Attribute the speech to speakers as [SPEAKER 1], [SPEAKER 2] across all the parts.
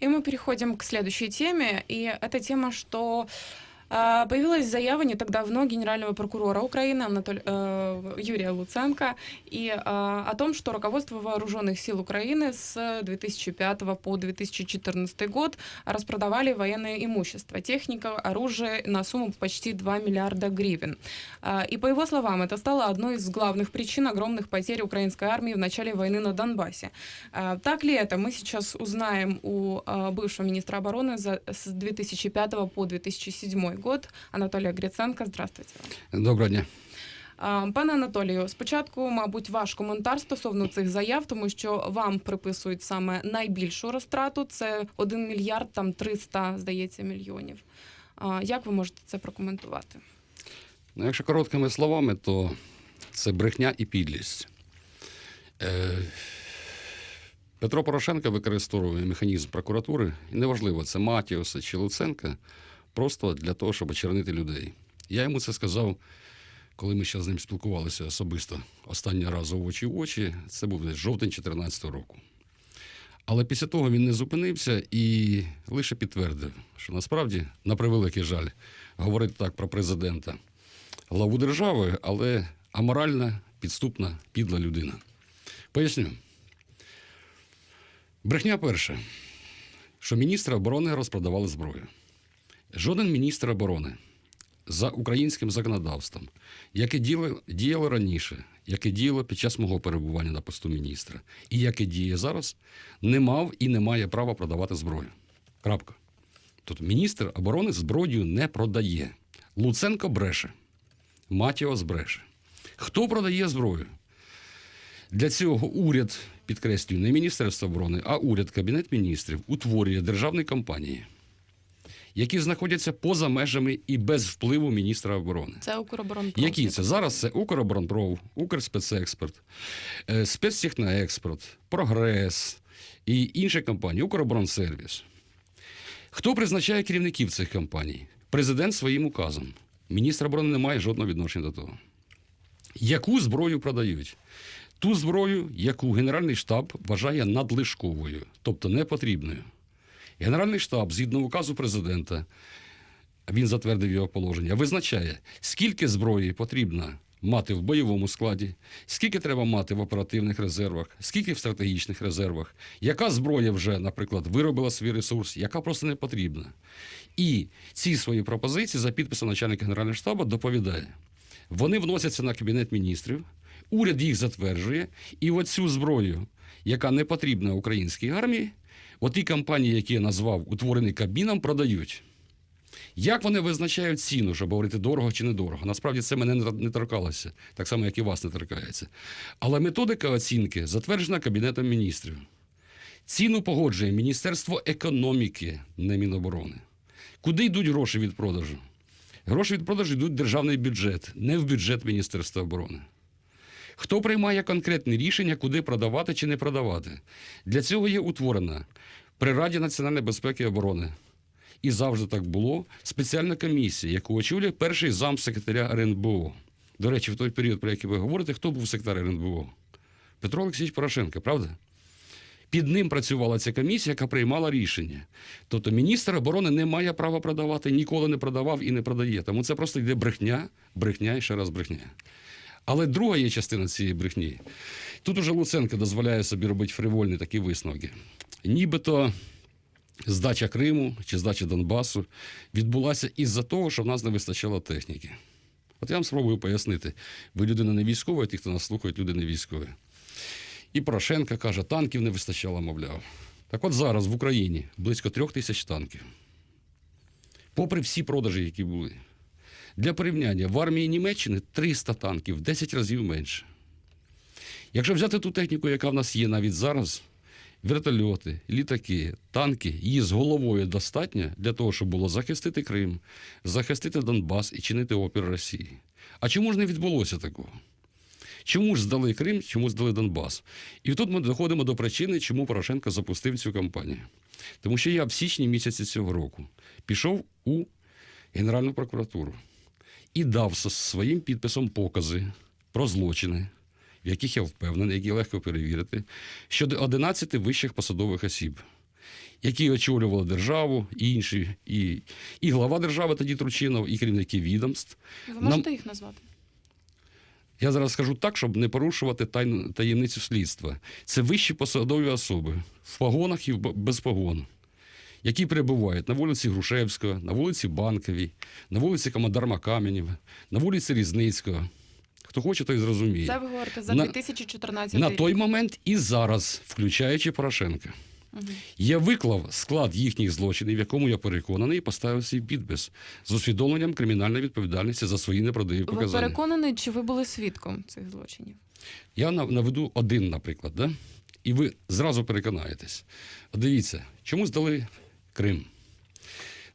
[SPEAKER 1] И мы переходим к следующей теме. И эта тема, что Появилась заява не так давно генерального прокурора Украины Анатолия, э, Юрия Луценко и э, о том, что руководство вооруженных сил Украины с 2005 по 2014 год распродавали военное имущество, техника, оружие на сумму почти 2 миллиарда гривен. А, И по его словам, это стало одной из главных причин огромных потерь украинской армии в начале войны на Донбассе. А, Так ли это? Мы сейчас узнаем у а, бывшего министра обороны с 2005 по 2007 год Анатолія Гриценка. Здравствуйте.
[SPEAKER 2] Доброго дня.
[SPEAKER 1] Пане Анатолію, спочатку, мабуть, ваш коментар стосовно цих заяв, тому що вам приписують саме найбільшу розтрату. Це 1 мільярд там 300, здається, мільйонів. Як ви можете це прокоментувати?
[SPEAKER 2] Ну, якщо короткими словами, то це брехня і підлість. Е, Петро Порошенко використовує механізм прокуратури, і неважливо, це Матіуса чи Луценка, просто для того, щоб очернити людей. Я йому це сказав, коли ми ще з ним спілкувалися особисто останній раз в очі в очі. Це був десь жовтень 2014 року. Але після того він не зупинився і лише підтвердив, що насправді, на превеликий жаль, говорити так про президента главу держави, але аморальна, підступна, підла людина. Поясню. Брехня перша, що міністри оборони розпродавали зброю. Жоден міністр оборони за українським законодавством, яке діяло, діяло раніше, яке діяло під час мого перебування на посту міністра, і яке діє зараз, не мав і не має права продавати зброю. Крапка. Тобто міністр оборони зброю не продає. Луценко бреше. Матіос бреше. Хто продає зброю? Для цього уряд, підкреслюю, не Міністерство оборони, а уряд, Кабінет міністрів утворює державні компанії, які знаходяться поза межами і без впливу міністра оборони.
[SPEAKER 1] Це Укроборонпром.
[SPEAKER 2] Які це? Зараз це Укроборонпром, Укрспецекспорт, е, Спецтехноекспорт, Прогрес і інші компанії, Укроборонсервіс. Хто призначає керівників цих компаній? Президент своїм указом. Міністр оборони не має жодного відношення до того. Яку зброю продають? Ту зброю, яку Генеральний штаб вважає надлишковою, тобто непотрібною. Генеральний штаб, згідно указу президента, він затвердив його положення, визначає, скільки зброї потрібно мати в бойовому складі, скільки треба мати в оперативних резервах, скільки в стратегічних резервах, яка зброя вже, наприклад, виробила свій ресурс, яка просто не потрібна. І ці свої пропозиції за підписом начальника Генерального штабу доповідає. Вони вносяться на Кабінет міністрів, уряд їх затверджує, і оцю зброю, яка не потрібна українській армії, оті компанії, які я назвав, утворені Кабміном, продають. Як вони визначають ціну, щоб говорити дорого чи недорого? Насправді це мене не торкалося, так само, як і вас не торкається. Але методика оцінки затверджена Кабінетом міністрів. Ціну погоджує Міністерство економіки, не Міноборони. Куди йдуть гроші від продажу? Гроші від продажу йдуть в державний бюджет, не в бюджет Міністерства оборони. Хто приймає конкретні рішення, куди продавати чи не продавати? Для цього є утворена при Раді національної безпеки і оборони. І завжди так було. Спеціальна комісія, яку очолює перший замсекретаря РНБО. До речі, в той період, про який ви говорите, хто був секретар РНБО? Петро Олексійович Порошенко, правда? Під ним працювала ця комісія, яка приймала рішення. Тобто міністр оборони не має права продавати, ніколи не продавав і не продає. Тому це просто йде брехня, брехня і ще раз брехня. Але друга є частина цієї брехні. Тут уже Луценко дозволяє собі робити фривольні такі висновки. Нібито здача Криму чи здача Донбасу відбулася із-за того, що в нас не вистачало техніки. От я вам спробую пояснити. Ви людина не військова, а ті, хто нас слухають, люди не військові. І Порошенко каже, танків не вистачало, мовляв. Так от зараз в Україні близько трьох тисяч танків. Попри всі продажі, які були. Для порівняння, в армії Німеччини 300 танків, в 10 разів менше. Якщо взяти ту техніку, яка в нас є навіть зараз, вертольоти, літаки, танки, її з головою достатньо для того, щоб було захистити Крим, захистити Донбас і чинити опір Росії. А чому ж не відбулося такого? Чому ж здали Крим, чому здали Донбас? І тут ми доходимо до причини, чому Порошенко запустив цю кампанію. Тому що я в січні місяці цього року пішов у Генеральну прокуратуру і дав своїм підписом покази про злочини, в яких я впевнений, які легко перевірити, щодо 11 вищих посадових осіб, які очолювали державу, і інші, і, і глава держави тоді Тручинов, і керівники відомств.
[SPEAKER 1] Ви
[SPEAKER 2] Нам-
[SPEAKER 1] можете їх назвати?
[SPEAKER 2] Я зараз скажу так, щоб не порушувати тайну, таємницю слідства. Це вищі посадові особи в погонах і без погон, які перебувають на вулиці Грушевського, на вулиці Банковій, на вулиці Командарма Каменєва, на вулиці Різницького. Хто хоче, той зрозуміє.
[SPEAKER 1] Це ви говорите за
[SPEAKER 2] На-
[SPEAKER 1] 2014
[SPEAKER 2] На
[SPEAKER 1] рік.
[SPEAKER 2] той момент і зараз, включаючи Порошенка.
[SPEAKER 1] Мгм.
[SPEAKER 2] Я виклав склад їхніх злочинів, в якому я переконаний, і поставив свій підпис з усвідомленням кримінальної відповідальності за свої неправдиві
[SPEAKER 1] Ви переконаний, чи ви були свідком цих злочинів?
[SPEAKER 2] Я нав- наведу один, наприклад, да? і ви зразу переконаєтесь. Дивіться, чому здали Крим?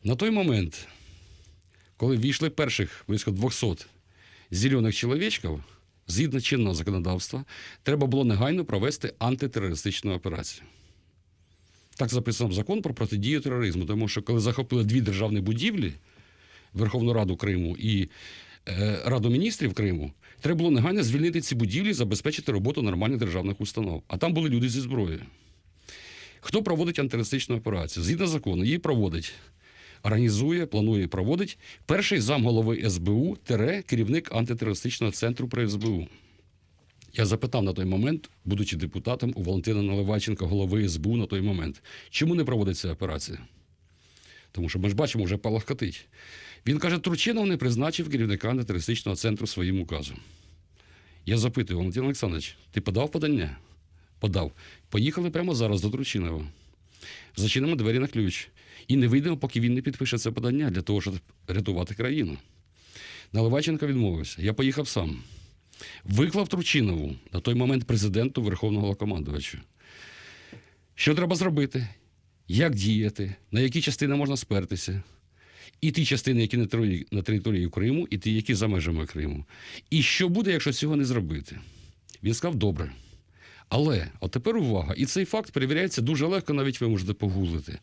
[SPEAKER 2] На той момент, коли війшли перших близько 200 зелених чоловічків, згідно чинного законодавства, треба було негайно провести антитерористичну операцію. Так записано закон про протидію тероризму, тому що коли захопили дві державні будівлі Верховну Раду Криму і е, Раду міністрів Криму, треба було негайно звільнити ці будівлі і забезпечити роботу нормальних державних установ. А там були люди зі зброєю. Хто проводить антитерористичну операцію? Згідно закону, її проводить, організує, планує і проводить перший замголови СБУ тере керівник антитерористичного центру при СБУ. Я запитав на той момент, будучи депутатом у Валентина Наливайченка, голови СБУ на той момент, чому не проводиться операція? Тому що ми ж бачимо, вже палахкотить. Він каже, Турчинов не призначив керівника антитерористичного центру своїм указом. Я запитую, Валентин Олександрович, ти подав подання? Подав. Поїхали прямо зараз до Турчинова. Зачинимо двері на ключ. І не вийдемо, поки він не підпише це подання для того, щоб рятувати країну. Наливайченко відмовився. Я поїхав сам. Виклав Тручинову на той момент президенту Верховного Головнокомандувача. Що треба зробити? Як діяти? На які частини можна спертися? І ті частини, які на території Криму, і ті, які за межами Криму. І що буде, якщо цього не зробити? Він сказав, добре. Але, от тепер увага, і цей факт перевіряється дуже легко, навіть ви можете погуглити.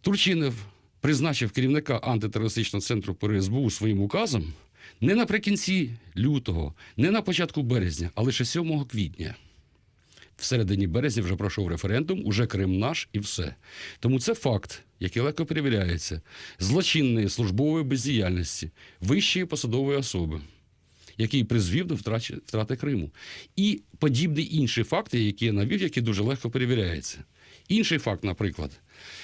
[SPEAKER 2] Турчинов призначив керівника антитерористичного центру при СБУ своїм указом не наприкінці лютого, не на початку березня, а лише 7 квітня. В середині березня вже пройшов референдум, уже Крим наш і все. Тому це факт, який легко перевіряється, злочинної службової бездіяльності вищої посадової особи, який призвів до втрачі- втрати Криму. І подібні інші факти, які я навів, які дуже легко перевіряються. Інший факт, наприклад,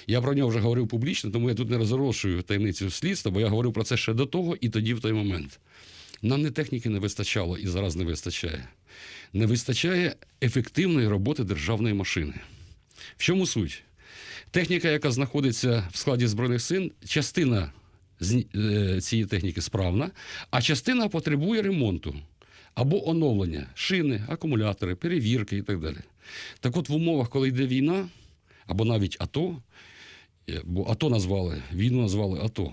[SPEAKER 2] я про нього вже говорив публічно, тому я тут не розголошую таємницю слідства, бо я говорив про це ще до того і тоді в той момент. Нам не техніки не вистачало і зараз не вистачає. Не вистачає ефективної роботи державної машини. В чому суть? Техніка, яка знаходиться в складі Збройних сил, частина цієї техніки справна, а частина потребує ремонту або оновлення шини, акумулятори, перевірки і так далі. Так от в умовах, коли йде війна, або навіть АТО, е, бо АТО назвали, війну назвали АТО.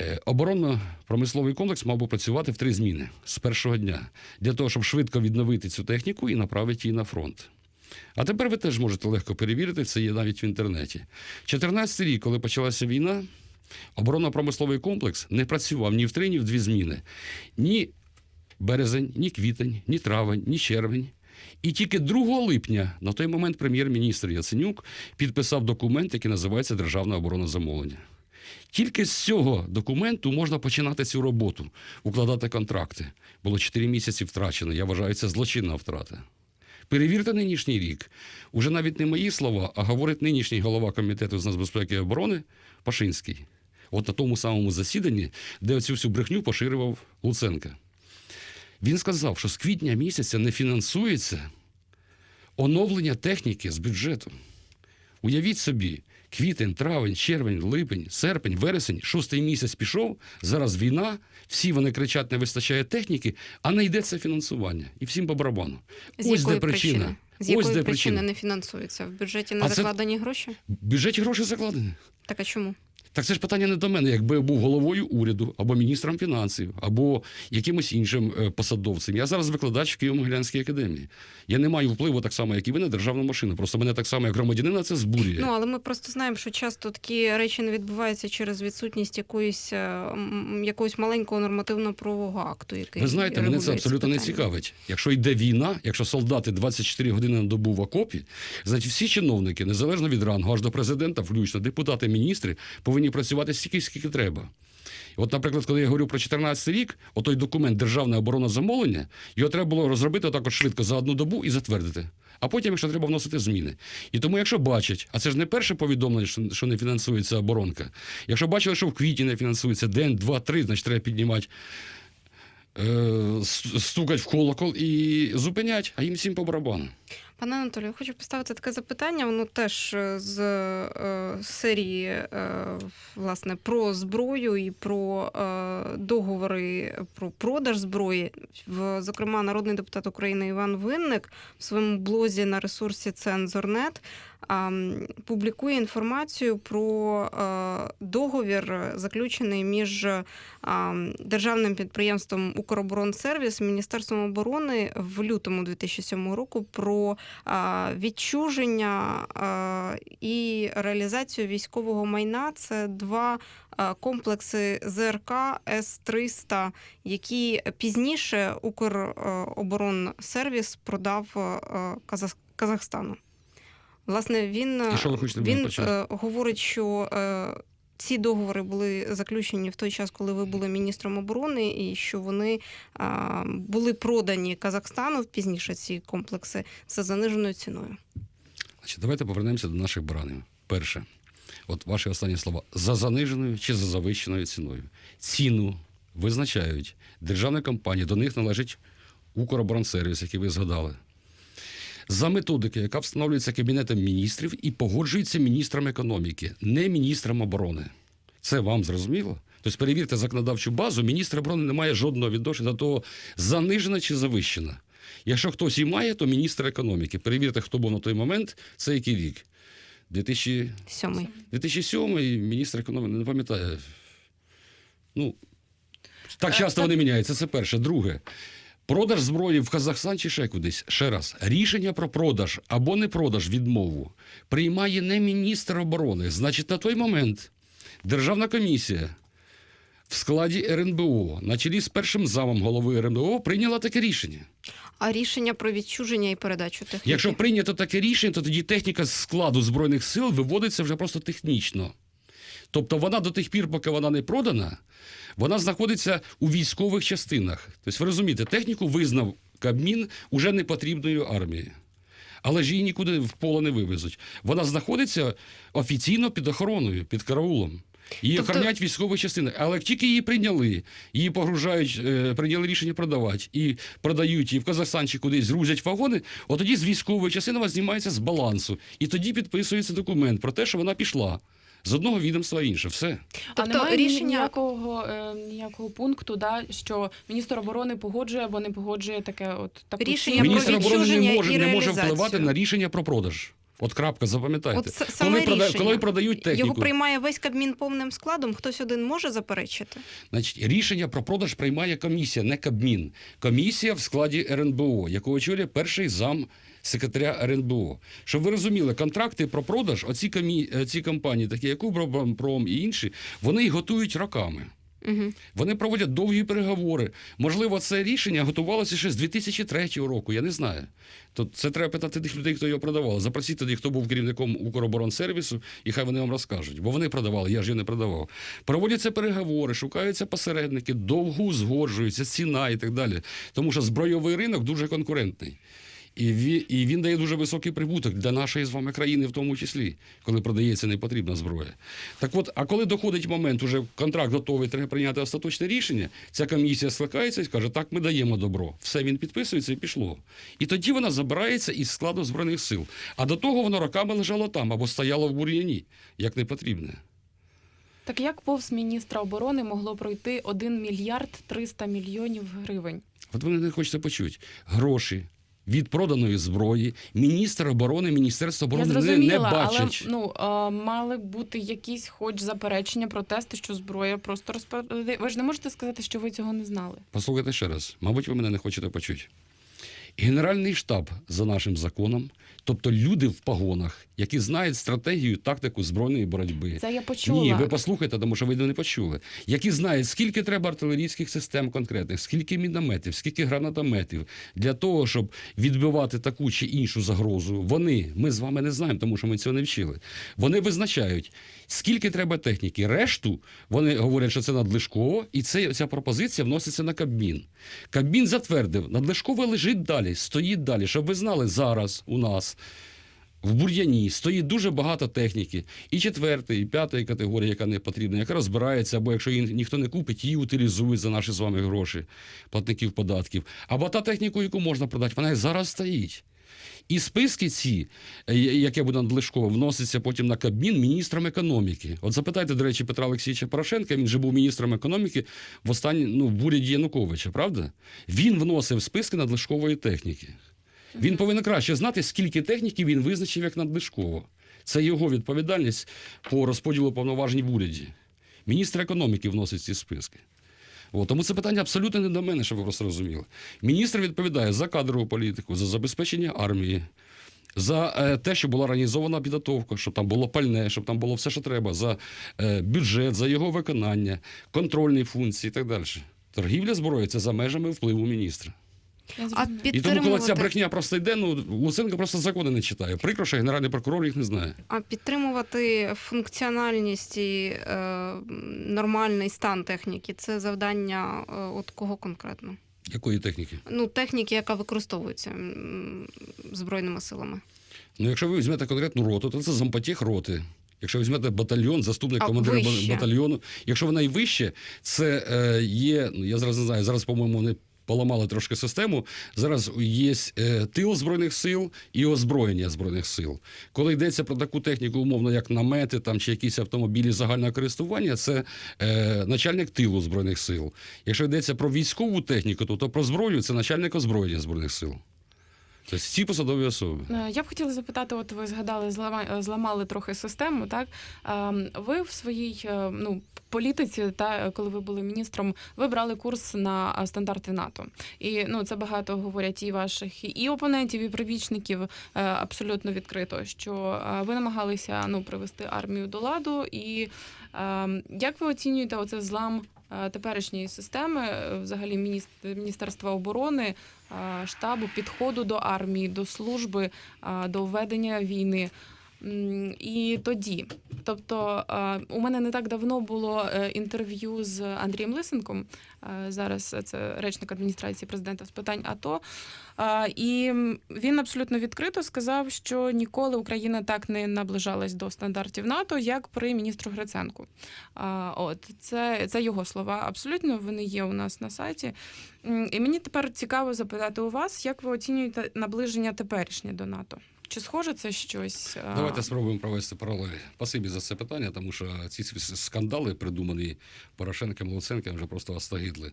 [SPEAKER 2] Е, Оборонно-промисловий комплекс мав би працювати в три зміни з першого дня для того, щоб швидко відновити цю техніку і направити її на фронт. А тепер ви теж можете легко перевірити, це є навіть в інтернеті. 14 рік, коли почалася війна, оборонно-промисловий комплекс не працював ні в три, ні в дві зміни. Ні березень, ні квітень, ні травень, ні червень. І тільки 2 липня на той момент прем'єр-міністр Яценюк підписав документ, який називається Державне оборонне замовлення. Тільки з цього документу можна починати цю роботу, укладати контракти. Було 4 місяці втрачено. Я вважаю, це злочинна втрата. Перевірте нинішній рік. Уже навіть не мої слова, а говорить нинішній голова комітету з нацбезпеки і оборони Пашинський. От на тому самому засіданні, де оцю всю брехню поширював Луценка. Він сказав, що з квітня місяця не фінансується оновлення техніки з бюджету. Уявіть собі, квітень, травень, червень, липень, серпень, вересень, шостий місяць пішов, зараз війна, всі вони кричать, не вистачає техніки, а не йдеться фінансування. І всім по барабану.
[SPEAKER 3] З
[SPEAKER 2] Ось
[SPEAKER 3] якої
[SPEAKER 2] де причина.
[SPEAKER 3] З
[SPEAKER 2] Ось
[SPEAKER 3] якої
[SPEAKER 2] де
[SPEAKER 3] причини
[SPEAKER 2] причина.
[SPEAKER 3] не фінансується? В бюджеті не
[SPEAKER 2] А це-
[SPEAKER 3] закладені гроші?
[SPEAKER 2] В бюджеті гроші закладені.
[SPEAKER 3] Так а чому?
[SPEAKER 2] Так це ж питання не до мене. Якби я був головою уряду або міністром фінансів, або якимось іншим е, посадовцем. Я зараз викладач в Києво-Могилянській академії. Я не маю впливу так само, як і ви на державну машину. Просто мене так само, як громадянина, це збурює.
[SPEAKER 3] Ну але ми просто знаємо, що часто такі речі не відбуваються через відсутність якоїсь е, якогось маленького нормативно-правового акту, який
[SPEAKER 2] Ви знаєте, мене це абсолютно не цікавить. Якщо йде війна, якщо солдати 24 години на добу в окопі, значить всі чиновники, незалежно від рангу, аж до президента, включно депутати, міністри, повинні працювати стільки, скільки треба. От, наприклад, коли я говорю про 14 рік, отой документ Державне оборонне замовлення, його треба було розробити так от швидко за одну добу і затвердити. А потім, якщо треба вносити зміни. І тому, якщо бачать, а це ж не перше повідомлення, що, не фінансується оборонка. Якщо бачили, що в квітні не фінансується день, два, три, значить треба піднімати е, с- в колокол і зупинять, а їм всім по барабану.
[SPEAKER 3] Пане Анатолію, хочу поставити таке запитання. Воно теж е, з е, серії е, власне про зброю і про е, договори про продаж зброї. В, зокрема, народний депутат України Іван Винник в своєму блозі на ресурсі Цензорнет публікує інформацію про е, договір, заключений між а, державним підприємством Укроборонсервіс і Міністерством оборони в лютому 2007 року про відчуження і реалізацію військового майна. Це два комплекси ЗРК С-300, які пізніше Укроборонсервіс продав Казахстану. Власне, він, він е, говорить, що е, ці договори були заключені в той час, коли ви були міністром оборони, і що вони були продані Казахстану пізніше ці комплекси за заниженою ціною.
[SPEAKER 2] Значить, давайте повернемося до наших баранів. Перше, от ваші останні слова: за заниженою чи за завищеною ціною. Ціну визначають державні компанії, до них належить Укроборонсервіс, який ви згадали. За методикою, яка встановлюється Кабінетом міністрів і погоджується міністром економіки, не міністром оборони. Це вам зрозуміло? Тобто перевірте законодавчу базу, міністр оборони не має жодного відношення до того, занижена чи завищена. Якщо хтось і має, то міністр економіки. Перевірте, хто був на той момент, це який рік. 2000...
[SPEAKER 3] Сьомий.
[SPEAKER 2] 2007 і міністр економіки, не пам'ятаю. Ну, так
[SPEAKER 1] Е,
[SPEAKER 2] часто вони міняються. Це перше. Друге. Продаж зброї в Казахстан чи ще кудись. Ще раз, рішення про продаж або не продаж відмову приймає не міністр оборони. Значить, на той момент Державна комісія в складі РНБО на чолі з першим замом голови РНБО прийняла таке рішення.
[SPEAKER 3] А рішення про відчуження і передачу техніки?
[SPEAKER 2] Якщо прийнято таке рішення, то тоді техніка з складу Збройних сил виводиться вже просто технічно. Тобто вона до тих пір, поки вона не продана, вона знаходиться у військових частинах. Тобто, ви розумієте, техніку визнав Кабмін уже непотрібною армії. Але ж її нікуди в поле не вивезуть. Вона знаходиться офіційно під охороною, під караулом. Її
[SPEAKER 3] Тобто-
[SPEAKER 2] охороняють військові частини. Але як тільки її прийняли, її погружають, е, прийняли рішення продавати і продають її в Казахстан чи кудись грузять вагони, от тоді з військової частини вона знімається з балансу. І тоді підписується документ про те, що вона пішла з одного відомства в інше. Все.
[SPEAKER 1] а
[SPEAKER 3] Тобто
[SPEAKER 1] немає
[SPEAKER 3] рішення-
[SPEAKER 1] ніякого, е, ніякого пункту, да, що міністр оборони погоджує або не погоджує таке от таку
[SPEAKER 3] Рішення
[SPEAKER 1] міністр
[SPEAKER 3] про
[SPEAKER 2] оборони не може,
[SPEAKER 3] і
[SPEAKER 2] не може впливати на рішення про продаж. От крапка, запам'ятайте.
[SPEAKER 3] От саме
[SPEAKER 2] коли, прода- коли продають техніку,
[SPEAKER 3] Його приймає весь Кабмін повним складом, хтось один може заперечити?
[SPEAKER 2] Значить, рішення про продаж приймає комісія, не Кабмін. Комісія в складі РНБО, яку очолює перший зам секретаря РНБО. Щоб ви розуміли, контракти про продаж, оці комі... е, ці компанії, такі як Укроборонпром і інші, вони їх готують роками.
[SPEAKER 3] Угу.
[SPEAKER 2] Вони проводять довгі переговори. Можливо, це рішення готувалося ще з 2003 року. Я не знаю. То це треба питати тих людей, хто його продавав. Запросіть тоді, хто був керівником Укроборонсервісу, і хай вони вам розкажуть. Бо вони продавали, я ж його не продавав. Проводяться переговори, шукаються посередники, довго узгоджуються, ціна і так далі. Тому що збройовий ринок дуже конкурентний. І він, і він дає дуже високий прибуток для нашої з вами країни, в тому числі, коли продається непотрібна зброя. Так от, а коли доходить момент, уже контракт готовий, треба прийняти остаточне рішення, ця комісія скликається і каже, так, ми даємо добро. Все, він підписується і пішло. І тоді вона забирається із складу Збройних сил. А до того воно роками лежало там або стояло в бур'яні, як непотрібне.
[SPEAKER 1] Так як повз міністра оборони могло пройти 1 мільярд 300 мільйонів гривень?
[SPEAKER 2] От ви не хочете почути. Гроші від проданої зброї, міністр оборони, міністерство
[SPEAKER 1] Я
[SPEAKER 2] не, не,
[SPEAKER 1] бачить.
[SPEAKER 2] але
[SPEAKER 1] ну а, мали бути якісь, хоч заперечення, протести, що зброя просто розпаде. Ви ж не можете сказати, що ви цього не знали.
[SPEAKER 2] Послухайте ще раз. Мабуть, ви мене не хочете почути. Генеральний штаб за нашим законом, тобто люди в погонах, які знають стратегію, тактику збройної боротьби.
[SPEAKER 1] Це я почула.
[SPEAKER 2] Ні, ви послухайте, тому що ви не почули. Які знають, скільки треба артилерійських систем конкретних, скільки мінометів, скільки гранатометів для того, щоб відбивати таку чи іншу загрозу. Вони, ми з вами не знаємо, тому що ми цього не вчили. Вони визначають, скільки треба техніки. Решту вони говорять, що це надлишково, і це, ця пропозиція вноситься на Кабмін. Кабмін затвердив, надлишково лежить далі, стоїть далі, щоб ви знали зараз у нас. В бур'яні стоїть дуже багато техніки, і четвертої, і п'ятої категорії, яка не потрібна, яка розбирається, або якщо її ніхто не купить, її утилізують за наші з вами гроші, платників податків. Або та техніку, яку можна продати, вона зараз стоїть. І списки ці, е, яке буде надлишково, вносяться потім на Кабмін міністром економіки. От запитайте, до речі, Петра Олексійовича Порошенка, він же був міністром економіки в останні, ну, в уряді Януковича, правда? Він вносив списки надлишкової техніки. Він повинен краще знати, скільки техніки він визначив як надлишково. Це його відповідальність по розподілу повноважень в уряді. Міністр економіки вносить ці списки. От, тому це питання абсолютно не до мене, щоб ви просто розуміли. Міністр відповідає за кадрову політику, за забезпечення армії, за е, те, щоб була організована підготовка, щоб там було пальне, щоб там було все, що треба, за е, бюджет, за його виконання, контрольні функції і так далі. Торгівля зброєю це за межами впливу міністра.
[SPEAKER 3] А.
[SPEAKER 2] І тому, коли ця брехня просто йде, ну Луценко просто закони не читає. Прикро, що генеральний прокурор їх не знає.
[SPEAKER 3] а підтримувати функціональність і е, нормальний стан техніки це завдання е, от кого конкретно?
[SPEAKER 2] Якої техніки?
[SPEAKER 3] Ну, техніки, яка використовується м, збройними силами.
[SPEAKER 2] Ну, якщо ви візьмете конкретну роту, то це зампотіх роти. Якщо візьмете батальйон, заступник
[SPEAKER 3] А
[SPEAKER 2] командира ба-
[SPEAKER 3] вище?
[SPEAKER 2] батальйону, якщо вона і вище, це е, є. Ну я зараз не знаю. Зараз, по-моєму, вони поламали трошки систему. Зараз є е, тил збройних сил і озброєння збройних сил. Коли йдеться про таку техніку, умовно, як намети там чи якісь автомобілі загального користування, це е, начальник тилу збройних сил. Якщо йдеться про військову техніку, то, то про зброю це начальник озброєння збройних сил. Тобто ці посадові особи.
[SPEAKER 1] Е, Я б хотіла запитати, от ви згадали, злама- зламали трохи систему, так? Ем, Ви в своїй е, ну, політиці, та коли ви були міністром, ви брали курс на стандарти НАТО. І ну, це багато говорять і ваших і опонентів, і прибічників е, абсолютно відкрито, що е, ви намагалися ну, привести армію до ладу. І ем, як ви оцінюєте оце злам? е, Теперішньої системи, е, взагалі Міністерства оборони, е, штабу, підходу до армії, до служби, до ведення війни. І тоді, тобто, е, у мене не так давно було е, інтерв'ю з Андрієм Лисенком. е, Зараз це речник адміністрації президента з питань АТО. І він абсолютно відкрито сказав, що ніколи Україна так не наближалась до стандартів НАТО, як при міністру Гриценку. От це, це його слова. Абсолютно вони є у нас на сайті. І мені тепер цікаво запитати у вас, як ви оцінюєте наближення теперішнє до НАТО? Чи схоже це щось?
[SPEAKER 2] Давайте спробуємо провести паралелі. Спасибі за це питання, тому що ці скандали, придумані Порошенком Луценком, вже просто остагидли,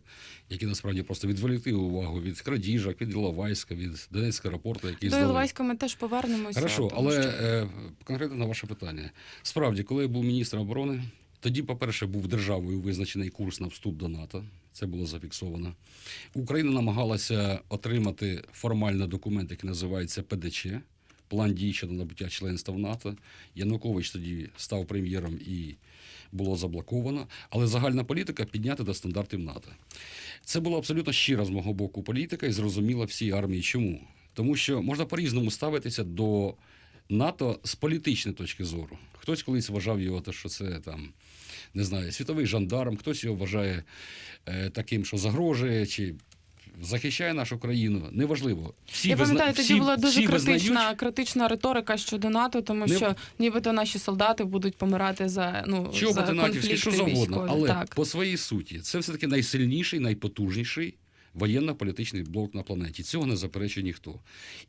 [SPEAKER 2] які насправді просто відволікли увагу від крадіжок, від Іловайська, від Донецького аеропорту, який
[SPEAKER 1] До. Іловайська ми теж повернемося.
[SPEAKER 2] Хорошо, але
[SPEAKER 1] що-
[SPEAKER 2] е, конкретно на ваше питання. Справді, коли я був міністром оборони, тоді, по-перше, був державою визначений курс на вступ до НАТО. Це було зафіксовано. Україна намагалася отримати формальний документ, який називається ПДЧ. План дій щодо набуття членства в НАТО. Янукович тоді став прем'єром і було заблоковано. Але загальна політика підняти до стандартів НАТО. Це була абсолютно щира з мого боку політика і зрозуміла всій армії. Чому? Тому що можна по-різному ставитися до НАТО з політичної точки зору. Хтось колись вважав його, те, що це там. Не знаю, світовий жандарм, хтось його вважає е, таким, що загрожує чи захищає нашу країну. Неважливо. Всі
[SPEAKER 1] Я
[SPEAKER 2] визна-
[SPEAKER 1] пам'ятаю, тоді
[SPEAKER 2] всі-
[SPEAKER 1] була дуже критична,
[SPEAKER 2] визнають,
[SPEAKER 1] критична риторика щодо НАТО, тому
[SPEAKER 2] Не-
[SPEAKER 1] що нібито наші солдати будуть помирати за ну
[SPEAKER 2] Чого
[SPEAKER 1] за конфлікти
[SPEAKER 2] що завгодно,
[SPEAKER 1] військові.
[SPEAKER 2] але
[SPEAKER 1] так.
[SPEAKER 2] по своїй суті це все таки найсильніший, найпотужніший воєнно-політичний блок на планеті. Цього не заперечує ніхто.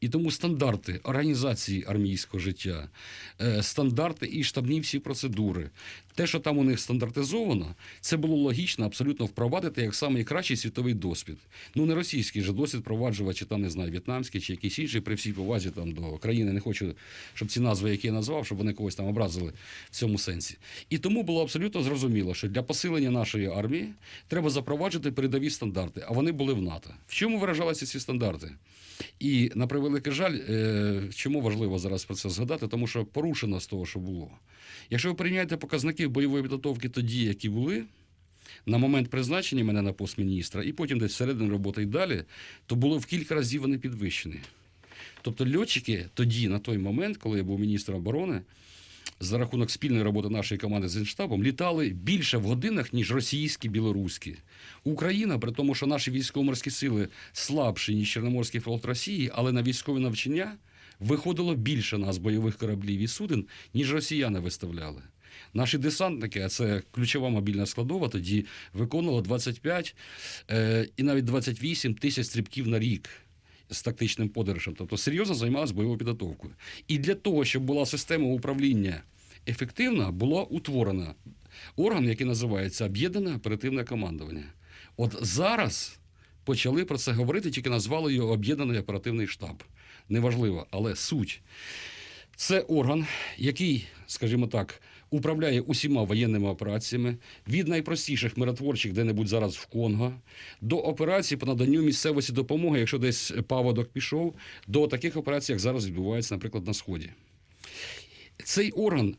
[SPEAKER 2] І тому стандарти організації армійського життя, е, стандарти і штабні всі процедури, те, що там у них стандартизовано, це було логічно абсолютно впровадити як найкращий світовий досвід. Ну не російський же досвід впроваджувати, чи там не знаю, в'єтнамський, чи якийсь інший, при всій повазі там до країни. Не хочу, щоб ці назви, які я назвав, щоб вони когось там образили в цьому сенсі. І тому було абсолютно зрозуміло, що для посилення нашої армії треба запроваджувати передові стандарти, а вони були в НАТО. В чому виражалися ці стандарти? І на превеликий жаль, е, чому важливо зараз про це згадати, тому що порушено з того, що було. Якщо ви порівняєте показники бойової підготовки тоді, які були, на момент призначення мене на пост міністра, і потім десь всередині роботи і далі, то було в кілька разів вони підвищені. Тобто льотчики тоді, на той момент, коли я був міністром оборони, за рахунок спільної роботи нашої команди з Генштабом, літали більше в годинах, ніж російські, білоруські. Україна, при тому, що наші військово-морські сили слабші, ніж Чорноморський флот Росії, але на військові навчання виходило більше нас бойових кораблів і суден, ніж росіяни виставляли. Наші десантники, а це ключова мобільна складова, тоді виконували 25 е, і навіть 28 тисяч стрибків на рік з тактичним подорожем. Тобто серйозно займалися бойовою підготовкою. І для того, щоб була система управління ефективна, була утворена орган, який називається Об'єднане оперативне командування. От зараз почали про це говорити, тільки назвали його Об'єднаний оперативний штаб. Неважливо, але суть. Це орган, який, скажімо так, управляє усіма воєнними операціями від найпростіших миротворчих, де-небудь зараз в Конго, до операцій по наданню місцевості допомоги, якщо десь паводок пішов, до таких операцій, як зараз відбувається, наприклад, на Сході. Цей орган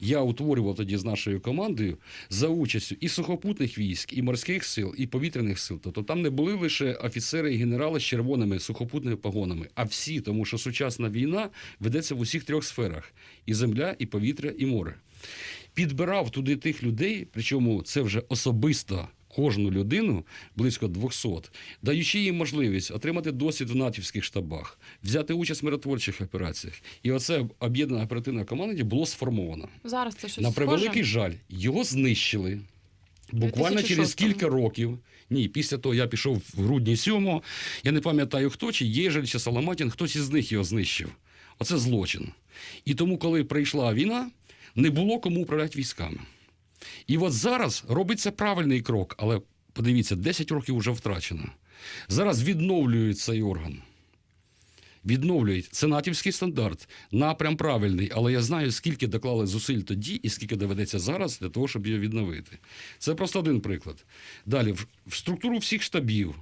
[SPEAKER 2] я утворював тоді з нашою командою за участю і сухопутних військ, і морських сил, і повітряних сил. Тобто там не були лише офіцери і генерали з червоними сухопутними погонами, а всі, тому що сучасна війна ведеться в усіх трьох сферах: і земля, і повітря, і море. Підбирав туди тих людей, причому це вже особисто. Кожну людину близько 200, даючи їм можливість отримати досвід в натівських штабах, взяти участь в миротворчих операціях. І оце об'єднане оперативне командування було сформовано.
[SPEAKER 1] Зараз це щось
[SPEAKER 2] На превеликий
[SPEAKER 1] схоже?
[SPEAKER 2] жаль, його знищили. Буквально через
[SPEAKER 1] 2006-му.
[SPEAKER 2] кілька років. Ні, після того я пішов в грудні 7-го. Я не пам'ятаю хто, чи Єжель, чи Соломатін, хтось із них його знищив. Оце злочин. І тому, коли прийшла війна, не було кому управляти військами. І от зараз робиться правильний крок, але подивіться, 10 років вже втрачено. Зараз відновлюють цей орган. Відновлюють. Це натівський стандарт. Напрям правильний, але я знаю, скільки доклали зусиль тоді і скільки доведеться зараз для того, щоб його відновити. Це просто один приклад. Далі, в структуру всіх штабів.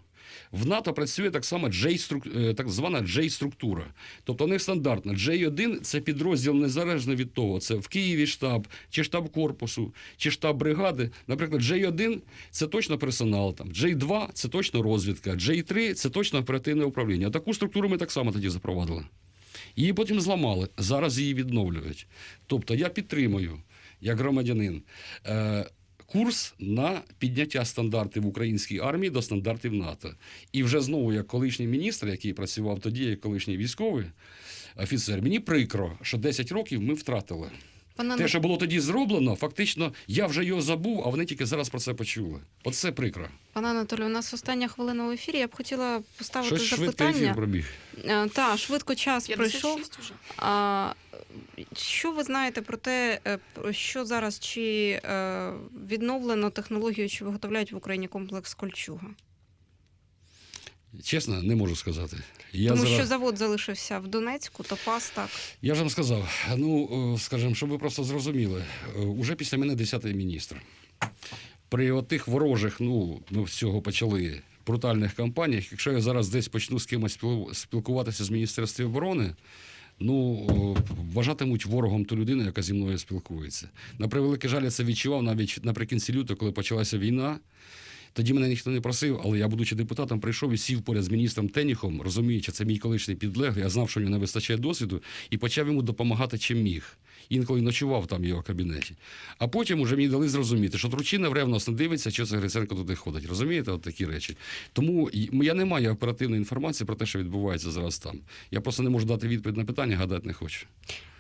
[SPEAKER 2] В НАТО працює так само J, е, так звана J-структура. Тобто стандартно. J1 – це підрозділ незалежно від того, це в Києві штаб, чи штаб корпусу, чи штаб бригади. Наприклад, J1 – це точно персонал, там, J2 – це точно розвідка, J3 – це точно оперативне управління. Таку структуру ми так само тоді запровадили. Її потім зламали, зараз її відновлюють. Тобто я підтримую, як громадянин, е, курс на підняття стандартів української армії до стандартів НАТО. І вже знову, як колишній міністр, який працював тоді, як колишній військовий офіцер, мені прикро, що 10 років ми втратили.
[SPEAKER 3] Пане
[SPEAKER 2] Те, що було тоді зроблено, фактично я вже його забув, а вони тільки зараз про це почули. Оце прикро.
[SPEAKER 3] Пане Анатолію, у нас остання хвилина в ефірі. Я б хотіла поставити
[SPEAKER 2] Щось швидко ефір
[SPEAKER 3] запитання.
[SPEAKER 2] пробіг.
[SPEAKER 3] Е, Та, швидко час
[SPEAKER 1] 56
[SPEAKER 3] пройшов. А, що ви знаєте про те, е, про що зараз чи е, відновлено технологію, чи виготовляють в Україні комплекс Кольчуга?
[SPEAKER 2] Чесно, не можу сказати. Я
[SPEAKER 3] Тому
[SPEAKER 2] зараз...
[SPEAKER 3] що завод залишився в Донецьку, Топас так.
[SPEAKER 2] Я ж вам сказав, ну, е, скажімо, щоб ви просто зрозуміли, е, уже після мене 10-й міністр. При отих ворожих, ну, ми з цього почали брутальних кампаніях, якщо я зараз десь почну з кимось спілкуватися з Міністерством оборони, ну, е, вважатимуть ворогом ту людину, яка зі мною спілкується. На превеликий жаль, я це відчував навіть наприкінці лютого, коли почалася війна. Тоді мене ніхто не просив, але я, будучи депутатом, прийшов і сів поряд з міністром Теніхом, розуміючи, це мій колишній підлеглий. Я знав, що в нього не вистачає досвіду, і почав йому допомагати чим міг. Інколи ночував там в його кабінеті. А потім уже мені дали зрозуміти, що Тручинов ревностно дивиться, що це Гриценко туди ходить. Розумієте, от такі речі. Тому я не маю оперативної інформації про те, що відбувається зараз там. Я просто не можу дати відповідь на питання, гадати не хочу.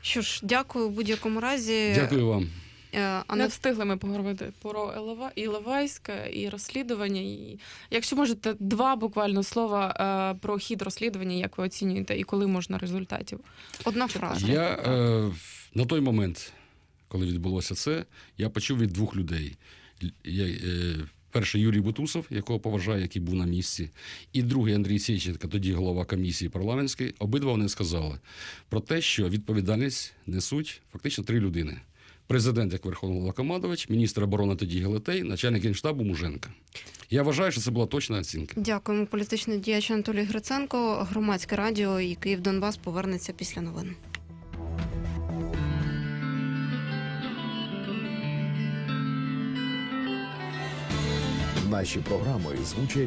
[SPEAKER 3] Що ж, дякую в будь-якому разі.
[SPEAKER 2] Дякую вам.
[SPEAKER 3] Е,
[SPEAKER 1] Не
[SPEAKER 3] Ане-
[SPEAKER 1] встигли ми поговорити про Ілова- Іловайськ і розслідування. І якщо можете, два буквально слова е, про хід розслідування, як ви оцінюєте, і коли можна результатів?
[SPEAKER 3] Одна фраза.
[SPEAKER 2] Я е, на той момент, коли відбулося це, я почув від двох людей. Я, е, перший Юрій Бутусов, якого поважаю, який був на місці, і другий Андрій Сєченко, тоді голова комісії парламентської. Обидва вони сказали про те, що відповідальність несуть фактично три людини. Президент як Верховний Головнокомандувач, міністр оборони тоді Гелетей, начальник генштабу Муженка. Я вважаю, що це була точна оцінка.
[SPEAKER 3] Дякуємо, політичний діяч Анатолій Гриценко. Громадське радіо і Київ Донбас повернеться після новин.
[SPEAKER 4] Наші програми звучать